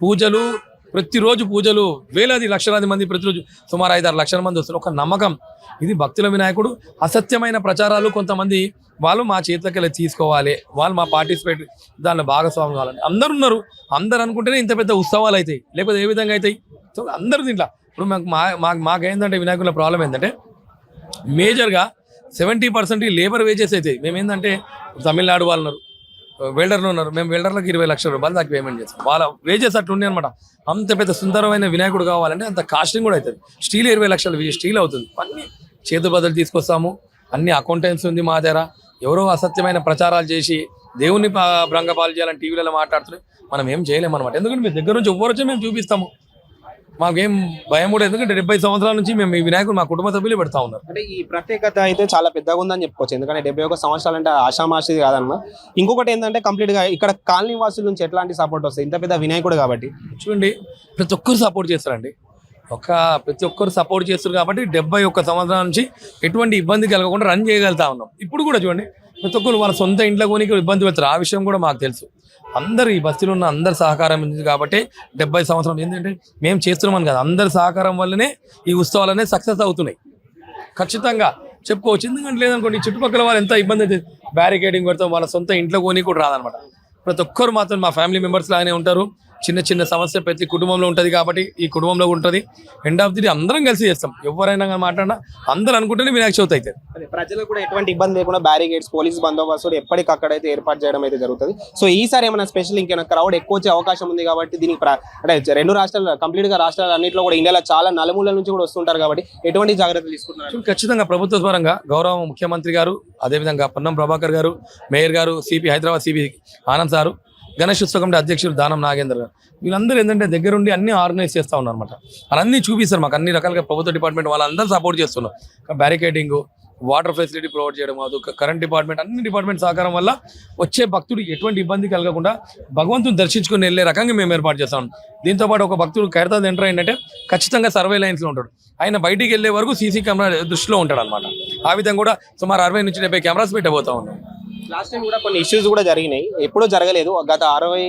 పూజలు ప్రతిరోజు పూజలు వేలాది లక్షలాది మంది ప్రతిరోజు సుమారు ఐదారు లక్షల మంది వస్తారు ఒక నమ్మకం. ఇది భక్తుల వినాయకుడు. అసత్యమైన ప్రచారాలు కొంతమంది వాళ్ళు మా చేతులకి వెళ్ళి తీసుకోవాలి. వాళ్ళు మా పార్టిసిపేట్ దానిలో భాగస్వామి కావాలని. అందరు ఉన్నారు. అందరు అనుకుంటేనే ఇంత పెద్ద ఉత్సవాలు అవుతాయి. లేకపోతే ఏ విధంగా అవుతాయి? సో అందరు దీంట్లో. ఇప్పుడు మాకు మా మాకు మాకేంటంటే వినాయకుల ప్రాబ్లం ఏంటంటే మేజర్గా సెవెంటీ పర్సెంట్ లేబర్ వేజెస్ అవుతాయి మేము ఏంటంటే తమిళనాడు వాళ్ళు ఉన్నారు. వెల్డర్లు ఉన్నారు. మేము వెల్డర్లకు ఇరవై లక్షల రూపాయలు దాకా పేమెంట్ చేస్తాం. వాళ్ళ వేజెస్ అట్లుండే అనమాట అంత పెద్ద సుందరమైన వినాయకుడు కావాలంటే అంత కాస్టింగ్ కూడా అవుతుంది. స్టీల్ ఇరవై లక్షల స్టీల్ అవుతుంది. అన్ని చేతు బదులు తీసుకొస్తాము. అన్ని అకౌంటెన్స్ ఉంది మా దగ్గర. ఎవరో అసత్యమైన ప్రచారాలు చేసి దేవుని భ్రంగపాలు చేయాలని టీవీలలో మాట్లాడుతున్నాయి మనం ఏం చేయలేము అనమాట ఎందుకంటే మీ దగ్గర నుంచి ఎవ్వరు వచ్చి మేము చూపిస్తాము. మాకేం భయం కూడా ఎందుకంటే డెబ్బై సంవత్సరాల నుంచి మేము ఈ వినాయకుడు మా కుటుంబ సభ్యులు పెడతా ఉన్నారు. అంటే ఈ ప్రత్యేకత అయితే చాలా పెద్దగా ఉందని చెప్పుకోవచ్చు. ఎందుకంటే డెబ్బై ఒక సంవత్సరాలు అంటే ఆషామాషి కాదన్న ఇంకొకటి ఏంటంటే కంప్లీట్గా ఇక్కడ కాలనీ వాసుల నుంచి ఎట్లాంటి సపోర్ట్ వస్తుంది ఇంత పెద్ద వినాయకుడు కాబట్టి. చూడండి ప్రతి ఒక్కరు సపోర్ట్ చేస్తారండి. ఒక ప్రతి ఒక్కరు సపోర్ట్ చేస్తారు కాబట్టి డెబ్బై ఒక్క సంవత్సరాల నుంచి ఎటువంటి ఇబ్బంది కలగకుండా రన్ చేయగలుగుతా ఉన్నాం. ఇప్పుడు కూడా చూడండి ప్రతి ఒక్కరు వాళ్ళ సొంత ఇంట్లో కొని ఇబ్బంది పెడతారు. ఆ విషయం కూడా మాకు తెలుసు. అందరు ఈ బస్తీలో ఉన్న అందరి సహకారం ఉంది కాబట్టి డెబ్బై సంవత్సరం ఏంటంటే మేము చేస్తున్నామని కాదు అందరి సహకారం వల్లనే ఈ ఉత్సవాలనే సక్సెస్ అవుతున్నాయి. ఖచ్చితంగా చెప్పుకోవచ్చు. ఎందుకంటే లేదనుకోండి చుట్టుపక్కల వాళ్ళు ఎంత ఇబ్బంది అయితే బ్యారికేడింగ్ పెడతాం వాళ్ళ సొంత ఇంట్లో కొని కూడా రాదనమాట. ప్రతి ఒక్కరు మాత్రం మా ఫ్యామిలీ మెంబర్స్ లాగానే ఉంటారు. చిన్న చిన్న సమస్య ప్రతి కుటుంబంలో ఉంటుంది కాబట్టి ఈ కుటుంబంలో ఉంటుంది. ఎండ్ ఆఫ్ ది డే అందరం కలిసి చేస్తాం. ఎవరైనా కానీ మాట్లాడినా అందరూ అనుకుంటేనే వినాయక చవితి అదే ప్రజలకు కూడా ఎటువంటి ఇబ్బంది లేకుండా బ్యారిగేట్స్ పోలీస్ బందోబస్తు కూడా ఎప్పటికక్కడైతే ఏర్పాటు చేయడం అయితే జరుగుతుంది. సో ఈసారి ఏమైనా స్పెషల్ ఇంకేమైనా క్రౌడ్ ఎక్కువ వచ్చే అవకాశం ఉంది కాబట్టి దీనికి అంటే రెండు రాష్ట్రాలు కంప్లీట్గా రాష్ట్రాలు అన్నింటిలో కూడా ఇండియాలో చాలా నలుమూలల నుంచి కూడా వస్తుంటారు కాబట్టి ఎటువంటి జాగ్రత్తలు తీసుకుంటున్నారు? ఖచ్చితంగా ప్రభుత్వ పరంగా గౌరవ ముఖ్యమంత్రి గారు అదేవిధంగా Ponnam Prabhakar garu mayor garu CP Hyderabad CP Anand sir Ganesh ఉత్సవ కమిటీ అధ్యక్షుడు దానం నాగేందర్ గారు. వీళ్ళందరూ ఏంటంటే దగ్గరుండి అన్ని ఆర్గనైజ్ చేస్తూ ఉన్నారు అనమాట అన్నీ చూపిస్తారు మాకు అన్ని రకాలుగా ప్రభుత్వ డిపార్ట్మెంట్ వాళ్ళందరూ సపోర్ట్ చేస్తున్నారు. బ్యారికేడింగ్ వాటర్ ఫెసిలిటీ ప్రొవైడ్ చేయడం అది కరెంట్ డిపార్ట్మెంట్ అన్ని డిపార్ట్మెంట్ సహకారం వల్ల వచ్చే భక్తుడు ఎటువంటి ఇబ్బంది కలగకుండా భగవంతుని దర్శించుకుని వెళ్ళే రకంగా మేము ఏర్పాటు చేస్తాం దీంతో పాటు ఒక భక్తుడు ఖైరతాద్ ఎంటర్ అయిందంటే ఖచ్చితంగా సర్వే లైన్స్లో ఉంటాడు. ఆయన బయటికి వెళ్ళే వరకు సీసీ కెమెరా దృష్టిలో ఉంటాడు అనమాట ఆ విధంగా కూడా సుమారు అరవై నుంచి డెబ్బై కెమెరాస్ పెట్టబోతా ఉన్నాం. లాస్ట్ టైం కూడా కొన్ని ఇష్యూస్ కూడా జరిగినాయి. ఎప్పుడూ జరగలేదు. గత అరవై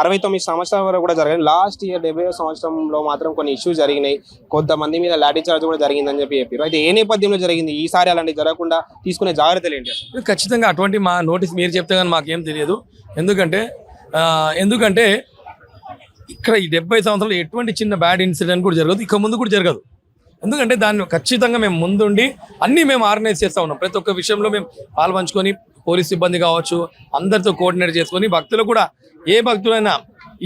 అరవై తొమ్మిది సంవత్సరాల వరకు కూడా జరగలేదు. లాస్ట్ ఇయర్ డెబ్బై సంవత్సరంలో మాత్రం కొన్ని ఇష్యూస్ జరిగినాయి. కొంతమంది మీద లాఠీ చార్జ్ కూడా జరిగిందని చెప్పి చెప్పారు అయితే ఏ నేపథ్యంలో జరిగింది? ఈసారి అలాంటివి జరగకుండా తీసుకునే జాగ్రత్తలు ఏంటి? ఖచ్చితంగా అటువంటి మా నోటీస్ మీరు చెప్తే కానీ మాకేం తెలియదు. ఎందుకంటే ఎందుకంటే ఇక్కడ ఈ డెబ్బై సంవత్సరాలు ఎటువంటి చిన్న బ్యాడ్ ఇన్సిడెంట్ కూడా జరగదు. ఇక ముందు కూడా జరగదు. ఎందుకంటే దాన్ని ఖచ్చితంగా మేము ముందుండి అన్నీ మేము ఆర్గనైజ్ చేస్తూ ఉన్నాం. ప్రతి ఒక్క విషయంలో మేము పాల్పంచుకొని పోలీస్ సిబ్బంది కావచ్చు అందరితో కోఆర్డినేట్ చేసుకొని భక్తులు కూడా ఏ భక్తులైనా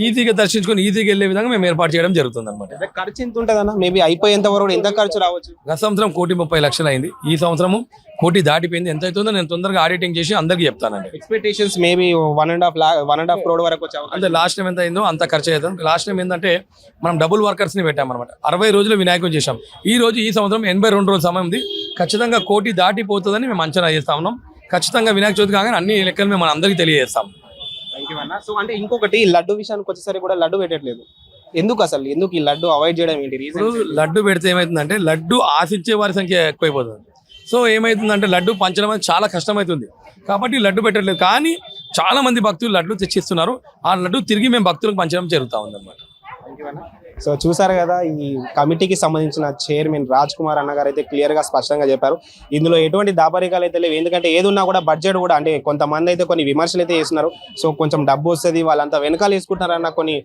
ఈజీగా దర్శించుకొని ఈజీగా వెళ్ళే విధంగా మేము ఏర్పాటు చేయడం జరుగుతుంది అనమాట ఖర్చు ఎంత ఉంటుందన్న? మేబీ అయిపోయేంత వరకు ఎంత ఖర్చు రావచ్చు? గత సంవత్సరం కోటి ముప్పై లక్షలు అయింది ఈ సంవత్సరము కోటి దాటిపోయింది. ఎంత అవుతుందో నేను తొందరగా ఆడిటింగ్ చేసి అందరికీ చెప్తానండి. Expectations maybe one and half one and half crore వరకు వచ్చే అవకాశం అంటే లాస్ట్ టైం ఎంత అయిందో అంత ఖర్చు అవుతాం లాస్ట్ టైం ఏంటంటే మనం డబుల్ వర్కర్స్ని పెట్టాం అనమాట అరవై రోజులు వినాయకుని చేశాం. ఈ రోజు ఈ సంవత్సరం ఎనభై రెండు రోజుల సమయం ఉంది. ఖచ్చితంగా కోటి దాటిపోతుందని మేము అంచనా చేస్తా ఉన్నాం. ఖచ్చితంగా వినాయక చవితి కాగానే అన్ని లెక్కలు మేము అందరికీ తెలియజేస్తాం. సో అంటే ఇంకొకటి లడ్డు విషయానికి వచ్చేసరికి కూడా లడ్డు పెట్టట్లేదు. ఎందుకు అసలు? ఎందుకు ఈ లడ్డు అవాయిడ్ చేయడం ఏంటి? ఇప్పుడు రీజన్ లడ్డు పెడితే ఏమవుతుందంటే లడ్డు ఆశించే వారి సంఖ్య ఎక్కువైపోతుంది. సో ఏమవుతుందంటే లడ్డు పంచడం అనేది చాలా కష్టమవుతుంది కాబట్టి లడ్డు పెట్టట్లేదు. కానీ చాలా మంది భక్తులు లడ్డు తెచ్చిస్తున్నారు. ఆ లడ్డు తిరిగి మేము భక్తులకు పంచడం జరుగుతూ ఉంది సో చూసారు కదా ఈ కమిటీకి సంబంధించిన చైర్మన్ రాజ్ కుమార్ అన్న గారు అయితే క్లియర్గా స్పష్టంగా చెప్పారు. ఇందులో ఎటువంటి దాపరికాలు అయితే లేవు. ఎందుకంటే ఏదున్నా కూడా బడ్జెట్ కూడా అంటే కొంతమంది అయితే కొన్ని విమర్శలు అయితే చేస్తున్నారు. సో కొంచెం డబ్బు వస్తుంది వాళ్ళంతా వెనకాల వేసుకుంటున్నారన్న కొన్ని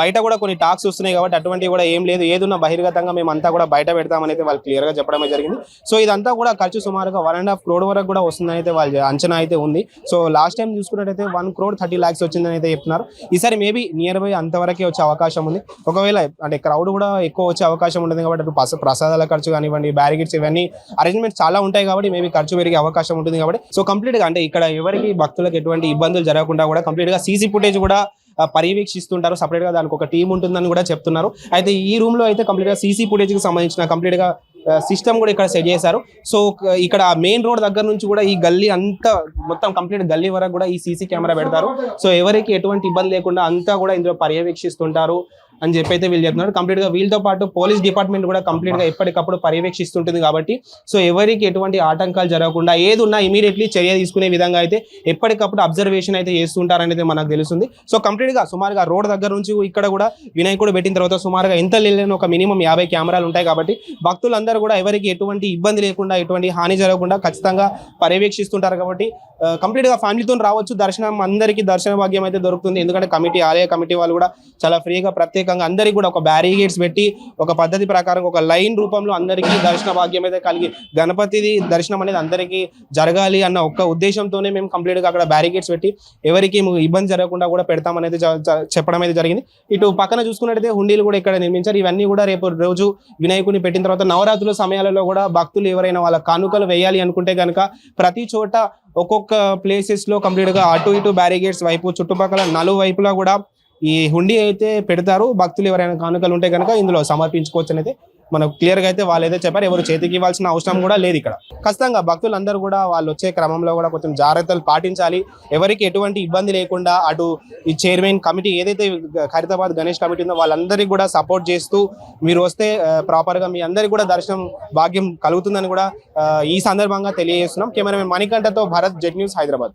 బయట కూడా కొన్ని టాక్స్ వస్తున్నాయి కాబట్టి అటువంటివి కూడా ఏం లేదు. ఏదున్నా బహిర్గతంగా మేము అంతా కూడా బయట పెడతామని అయితే వాళ్ళు క్లియర్గా చెప్పడమే జరిగింది. సో ఇదంతా కూడా ఖర్చు సుమారుగా వన్ అండ్ హాఫ్ క్రోడ్ వరకు కూడా వస్తుందని అయితే వాళ్ళ అంచనా అయితే ఉంది. సో లాస్ట్ టైం చూసుకున్నట్టయితే వన్ క్రోడ్ థర్టీ లాక్స్ వచ్చిందని అయితే చెప్తున్నారు. ఈసారి మేబీ నియర్ బై అంతవరకే వచ్చే అవకాశం ఉంది. ఒకవేళ అంటే క్రౌడ్ కూడా ఎక్కువ వచ్చే అవకాశం ఉంటుంది కాబట్టి అటు ప్రసాదాల ఖర్చు కానివ్వండి బ్యారికేడ్స్ ఇవన్నీ అరేంజ్మెంట్స్ చాలా ఉంటాయి కాబట్టి మేబీ ఖర్చు పెరిగే అవకాశం ఉంటుంది కాబట్టి. సో కంప్లీట్గా అంటే ఇక్కడ ఎవరికి భక్తులకు ఎటువంటి ఇబ్బందులు జరగకుండా కూడా కంప్లీట్గా సీసీ ఫుటేజ్ కూడా పర్యవేక్షిస్తుంటారు. సపరేట్గా దానికి ఒక టీం ఉంటుందని కూడా చెప్తున్నారు. అయితే ఈ రూమ్లో అయితే కంప్లీట్గా సీసీ ఫుటేజ్కి సంబంధించిన కంప్లీట్గా సిస్టమ్ కూడా ఇక్కడ సెట్ చేశారు. సో ఇక్కడ మెయిన్ రోడ్ దగ్గర నుంచి కూడా ఈ గల్లీ అంతా మొత్తం కంప్లీట్ గల్లీ వరకు కూడా ఈ సీసీ కెమెరా పెడతారు. సో ఎవరికి ఎటువంటి ఇబ్బంది లేకుండా అంతా కూడా ఇందులో పర్యవేక్షిస్తుంటారు. అని చెప్పి అయితే వీళ్ళు చెప్తున్నారు. కంప్లీట్గా వీళ్ళతో పాటు పోలీస్ డిపార్ట్మెంట్ కూడా కంప్లీట్గా ఎప్పటికప్పుడు పర్యవేక్షిస్తుంటుంది కాబట్టి సో ఎవరికి ఎటువంటి ఆటంకాలు జరగకుండా ఏది ఉన్నా ఇమీడియట్లీ చర్య తీసుకునే విధంగా అయితే ఎప్పటికప్పుడు అబ్జర్వేషన్ అయితే చేస్తుంటారనేది మనకు తెలుస్తుంది. సో కంప్లీట్గా సుమారుగా రోడ్ దగ్గర నుంచి ఇక్కడ కూడా వినాయకుడు పెట్టిన తర్వాత సుమారుగా ఎంత లేని ఒక మినిమం యాభై కెమెరాలు ఉంటాయి కాబట్టి భక్తులందరూ కూడా ఎవరికి ఎటువంటి ఇబ్బంది లేకుండా ఎటువంటి హాని జరగకుండా ఖచ్చితంగా పర్యవేక్షిస్తుంటారు కాబట్టి కంప్లీట్గా ఫ్యామిలీతో రావచ్చు. దర్శనం అందరికీ దర్శన భాగ్యం అయితే దొరుకుతుంది. ఎందుకంటే కమిటీ ఆలయ కమిటీ వాళ్ళు కూడా చాలా ఫ్రీగా ప్రత్యేకంగా అందరికీ కూడా ఒక బ్యారిగేట్స్ పెట్టి ఒక పద్ధతి ప్రకారం ఒక లైన్ రూపంలో అందరికీ దర్శన భాగ్యం అయితే కలిగి గణపతిది దర్శనం అనేది అందరికీ జరగాలి అన్న ఒక్క ఉద్దేశంతోనే మేము కంప్లీట్గా అక్కడ బ్యారిగేట్స్ పెట్టి ఎవరికి ఇబ్బంది జరగకుండా కూడా పెడతామనేది చెప్పడం అయితే జరిగింది. ఇటు పక్కన చూసుకున్నట్టయితే హుండీలు కూడా ఇక్కడ నిర్మించారు. ఇవన్నీ కూడా రేపు రోజు వినాయకుని పెట్టిన తర్వాత నవరాత్రుల సమయాలలో కూడా భక్తులు ఎవరైనా వాళ్ళ కానుకలు వేయాలి అనుకుంటే కనుక ప్రతి చోట ఒక్కొక్క ప్లేసెస్లో కంప్లీట్గా అటు ఇటు బ్యారిగేట్స్ వైపు చుట్టుపక్కల నలువైపులా కూడా ఈ హుండీ అయితే పెడతారు. భక్తులు ఎవరైనా కానుకలు ఉంటే కనుక ఇందులో సమర్పించుకోవచ్చు అనేది మనకు క్లియర్గా అయితే వాళ్ళు అయితే చెప్పారు. ఎవరు చేతికి ఇవ్వాల్సిన అవసరం కూడా లేదు ఇక్కడ. ఖచ్చితంగా భక్తులందరూ కూడా వాళ్ళు వచ్చే క్రమంలో కూడా కొంచెం జాగ్రత్తలు పాటించాలి. ఎవరికి ఎటువంటి ఇబ్బంది లేకుండా అటు ఈ చైర్మన్ కమిటీ ఏదైతే ఖైరతాబాద్ గణేష్ కమిటీ ఉందో వాళ్ళందరికీ కూడా సపోర్ట్ చేస్తూ మీరు వస్తే ప్రాపర్గా మీ అందరికీ కూడా దర్శనం భాగ్యం కలుగుతుందని కూడా ఈ సందర్భంగా తెలియజేస్తున్నాం. కెమెరామెన్ మణికంఠతో భరత్ జెడ్ న్యూస్ హైదరాబాద్.